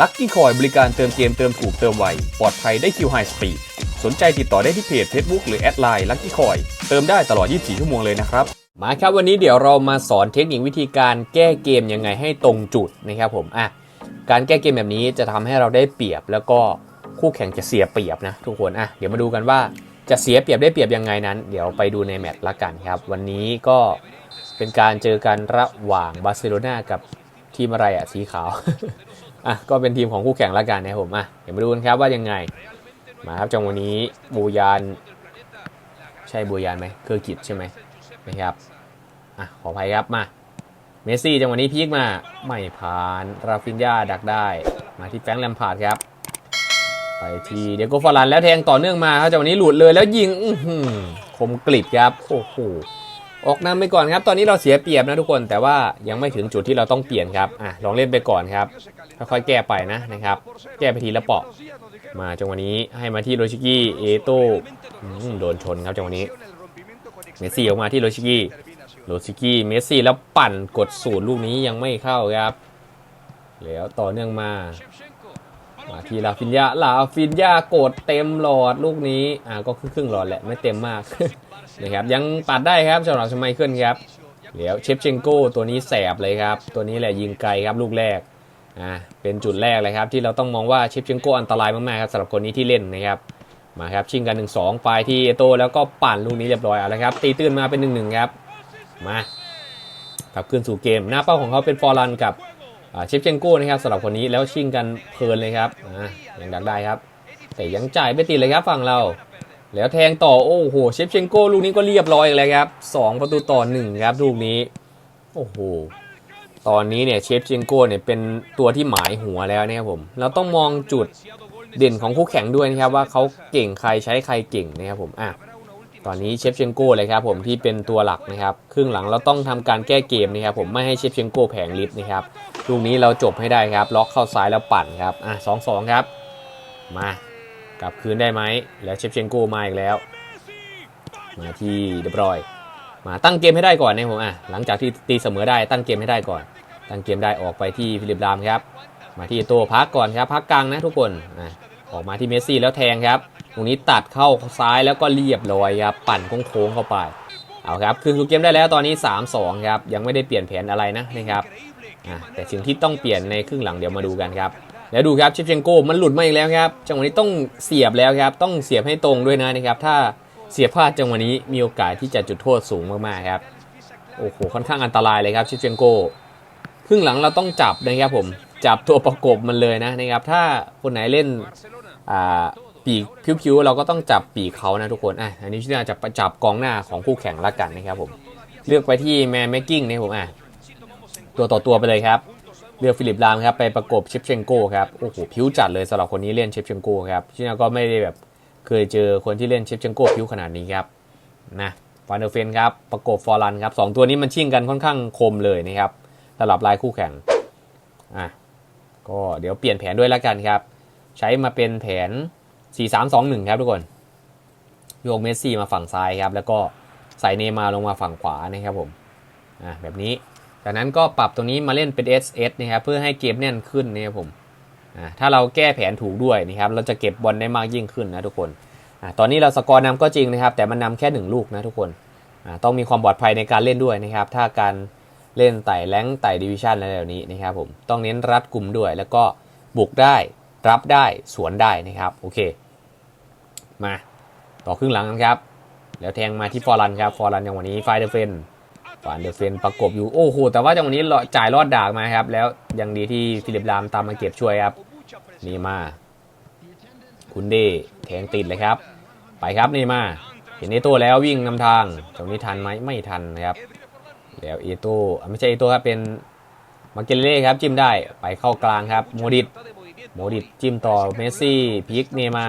ลัคกี้คอยบริการเติมเกมเติมถูกเติมไว ปลอดภัยได้คิวไฮสปีดสนใจติดต่อได้ที่เพจ Facebook หรือแอดไลน์ลัคกี้คอยเติมได้ตลอด 24 ชั่วโมงเลยนะครับมาครับวันนี้เดี๋ยวเรามาสอนเทคนิควิธีการแก้เกมยังไงให้ตรงจุดนะครับผมอะการแก้เกมแบบนี้จะทำให้เราได้เปรียบ แล้วก็คู่แข่งจะเสียเปรียบนะทุกคนอะเดี๋ยวมาดูกันว่าจะเสียเปรียบได้เปรียบยังไงนั้น เดี๋ยวไปดูในแมตช์ละกันครับ วันนี้ก็เป็นการเจอกันระหว่างบาร์เซโลนากับทีมอะไรอะสีขาว อะก็เป็นทีมของคู่แข่งละกันนะครับผมอะเดี๋ยวมาดูกันครับว่ายังไง มาครับจังหวะนี้บูยานใช่บูยานไหมเคอร์กิตใช่ไหมนะครับอะขออภัยครับมาเมสซี่จังหวะนี้พีกมาไม่ผ่านราฟินยาดักได้มาที่แฟงแลมพาร์ดครับ ไปทีเดียโกฟารันแล้วแทงต่อเนื่องมาครับจังหวะนี้หลุดเลยแล้วยิงอืคมกริบครับโอ้โห ออกนำไปก่อนครับ ตอนนี้เราเสียเปรียบนะทุกคน แต่ว่ายังไม่ถึงจุดที่เราต้องเปลี่ยนครับ อะ ลองเล่นไปก่อนครับ ค่อยๆแก้ไปนะนะครับ แก้ไปทีละเปาะ มาจังหวะนี้ให้มาที่โรชิกิเอโต้โดนชนครับจังหวะนี้ เมสซี่ออกมาที่โรชิกิโรชิกิเมสซี่แล้วปั่นกดสูตรลูกนี้ยังไม่เข้าครับ แล้วต่อเนื่องมา มาทีลาฟินยาลาฟินยากดเต็มหลอดลูกนี้อ่าก็ครึ่งหลอดแหละไม่เต็มมากนะครับยังปัดได้ครับสำหรับชไมเคิลครับแล้วเชฟเชงโก้ตัวนี้แสบเลยครับ ตัวนี้แหละยิงไกลครับลูกแรกอ่าเป็นจุดแรกเลยครับที่เราต้องมองว่าเชฟเชงโก้อันตรายมากๆครับสำหรับคนนี้ที่เล่นนะครับมาครับชิงกัน1 2ไปที่เอโตแล้วก็ปั่นลูกนี้เรียบร้อยเอาละครับตีตื้นมาเป็น1 1ครับมากลับขึ้นสู่เกมหน้าเป้าของเขาเป็นฟอร์รันกับ เชฟเชงโก้นะครับสำหรับคนนี้แล้วชิงกันเพลินเลยครับอ่ายังดักได้ครับ แต่ยังจ่ายไม่ติดเลยครับฝั่งเรา แล้วแทงต่อโอ้โหเชฟเชงโก้ลูกนี้ก็เรียบร้อยอีกแล้วครับสองประตูต่อหนึ่งครับลูกนี้โอ้โหตอนนี้เนี่ยเชฟเชงโก้เนี่ยเป็นตัวที่หมายหัวแล้วนะครับผมเราต้องมองจุดเด่นของคู่แข่งด้วยนะครับว่าเขาเก่งใครใช้ใครเก่งนะครับผมอะ ตอนนี้เชฟเชงโก้เลยครับผมที่เป็นตัวหลักนะครับครึ่งหลังเราต้องทำการแก้เกมนะครับผมไม่ให้เชฟเชงโก้แผงลิฟต์นะครับลูกนี้เราจบให้ได้ครับล็อกเข้าซ้ายแล้วปั่นครับอะสองสองครับมากลับคืนได้ไหมแล้วเชฟเชงโก้มาอีกแล้ว มาที่เดบรอย มาตั้งเกมให้ได้ก่อนนะผมอะหลังจากที่ตีเสมอได้ตั้งเกมให้ได้ก่อน ตั้งเกมได้ออกไปที่ฟิลิปรามครับ มาที่โตพักก่อนครับพักกลางนะทุกคนอะออกมาที่เมสซี่แล้วแทงครับ ตรงนี้ตัดเข้าซ้ายแล้วก็เรียบร้อยครับปั่นโค้งเข้าไปเอาครับคืนสู่เกมได้แล้วตอนนี้ 3-2 ครับ ยังไม่ได้เปลี่ยนแผนอะไรนะนะครับแต่สิ่งที่ต้องเปลี่ยนในครึ่งหลังเดี๋ยวมาดูกันครับ แล้วดูครับเชฟเชงโก้มันหลุดมาอีกแล้วครับจังหวะนี้ต้องเสียบแล้วครับ ต้องเสียบให้ตรงด้วยนะนะครับ ถ้าเสียบพลาดจังหวะนี้มีโอกาสที่จะจุดโทษสูงมากๆครับโอ้โหค่อนข้างอันตรายเลยครับเชฟเชงโก้ครึ่งหลังเราต้องจับนะครับผมจับตัวประกบมันเลยนะนะครับ ถ้าคนไหนเล่นอ่า ปีกคิ้วๆเราก็ต้องจับปีกเขานะทุกคนอะอันนี้ที่น่าจะจับกองหน้าของคู่แข่งละกันนะครับผมเลือกไปที่แมนแมกกิ้งนะผมอะตัวต่อตัวไปเลยครับ เลือกฟิลิปลามครับไปประกบเชฟเชงโก้ครับโอ้โหผิวจัดเลยสำหรับคนนี้เล่นเชฟเชงโก้ครับที่น่าก็ไม่ได้แบบเคยเจอคนที่เล่นเชฟเชงโก้ผิวขนาดนี้ครับนะฟานเดอร์เฟนครับประกบฟอร์รันครับสองตัวนี้มันชิ่งกันค่อนข้างคมเลยนะครับสำหรับลายคู่แข่งอะก็เดี๋ยวเปลี่ยนแผนด้วยล้วกันครับ ใช้มาเป็นแผน 4-3-2-1ครับทุกคนโยกเมสซี่มาฝั่งซ้ายครับ แล้วก็ใส่เนยมาลงมาฝั่งขวานะครับผมอะแบบนี้จากนั้นก็ปรับตรงนี้มาเล่นเป็น SS นะครับเพื่อให้เกมแน่นขึ้นนะครับผมอะถ้าเราแก้แผนถูกด้วยนะครับเราจะเก็บบอลได้มากยิ่งขึ้นนะทุกคนอะตอนนี้เราสกอร์นำก็จริงนะครับ แต่มันนำแค่หนึ่งลูกนะทุกคนอะต้องมีความปลอดภัยในการเล่นด้วยนะครับ ถ้าการเล่นไต่แรงไต่ดิวิชันอะไรแบบนี้นะครับผมต้องเน้นรัดกลุ่มด้วย แล้วก็บุกได้รับได้สวนได้นะครับโอเค มา ต่อครึ่งหลังกันครับ แล้วแทงมาที่ฟอร์รันครับ ฟอร์รันอย่างวันนี้ไฟเดอร์เฟนฟานเดอร์เฟนประกบอยู่ โอ้โห แต่ว่าจังหวะนี้จ่ายรอดดากมาครับ แล้วยังดีที่ฟิลิปลามตามมาเก็บช่วยครับ นี่มา คุณเดแทงติดเลยครับ ไปครับนี่มา เห็นเอโต้แล้ววิ่งนำทางตรงนี้ทันไหมไม่ทันนะครับ แล้วเอโต้อะไม่ใช่เอโต้ครับเป็นมาเกเล่ครับจิ้มได้ ไปเข้ากลางครับ โมดิต โมดิตจิ้มต่อเมสซี่พิกเนย์มา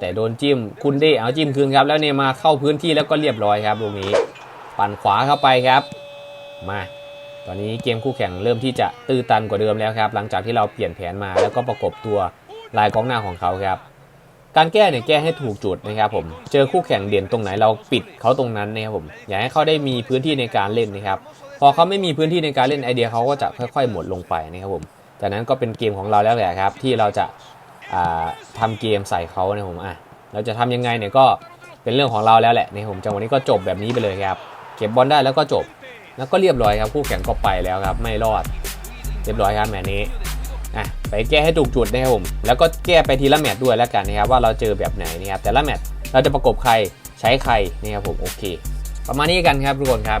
แต่โดนจิ้มคุณเด้เอาจิ้มคืนครับ แล้วเนย์มาเข้าพื้นที่แล้วก็เรียบร้อยครับลูกนี้ ปั่นขวาเข้าไปครับ มา ตอนนี้เกมคู่แข่งเริ่มที่จะตื้อตันกว่าเดิมแล้วครับ หลังจากที่เราเปลี่ยนแผนมาแล้วก็ประกบตัวลายกองหน้าของเขาครับ การแก้เนี่ยแก้ให้ถูกจุดนะครับผมเจอคู่แข่งเด่นตรงไหนเราปิดเขาตรงนั้นนะครับผมอย่าให้เขาได้มีพื้นที่ในการเล่นนะครับพอเขาไม่มีพื้นที่ในการเล่นไอเดียเขาก็จะค่อย ๆ หมดลงไปนะครับผม จากนั้นก็เป็นเกมของเราแล้วแหละครับ ที่เราจะาทำเกมใส่เขาเนี่ยผมอะเราจะทำยังไงเนี่ยก็เป็นเรื่องของเราแล้วแหละในผมจังหวะนี้ก็จบแบบนี้ไปเลยครับ เก็บบอลได้แล้วก็จบ แล้วก็เรียบร้อยครับคู่แข่งก็ไปแล้วครับ ไม่รอด เรียบร้อยครับแมตช์นี้อะไปแก้ให้ถูกจุดนะครับผมแล้วก็แก้ไปทีละแมตช์ด้วยแล้วกันนะครับว่าเราเจอแบบไหนนะครับแต่ละแมตช์เราจะประกบใครใช้ใครนะครับผมโอเค ประมาณนี้กันครับทุกคนครับ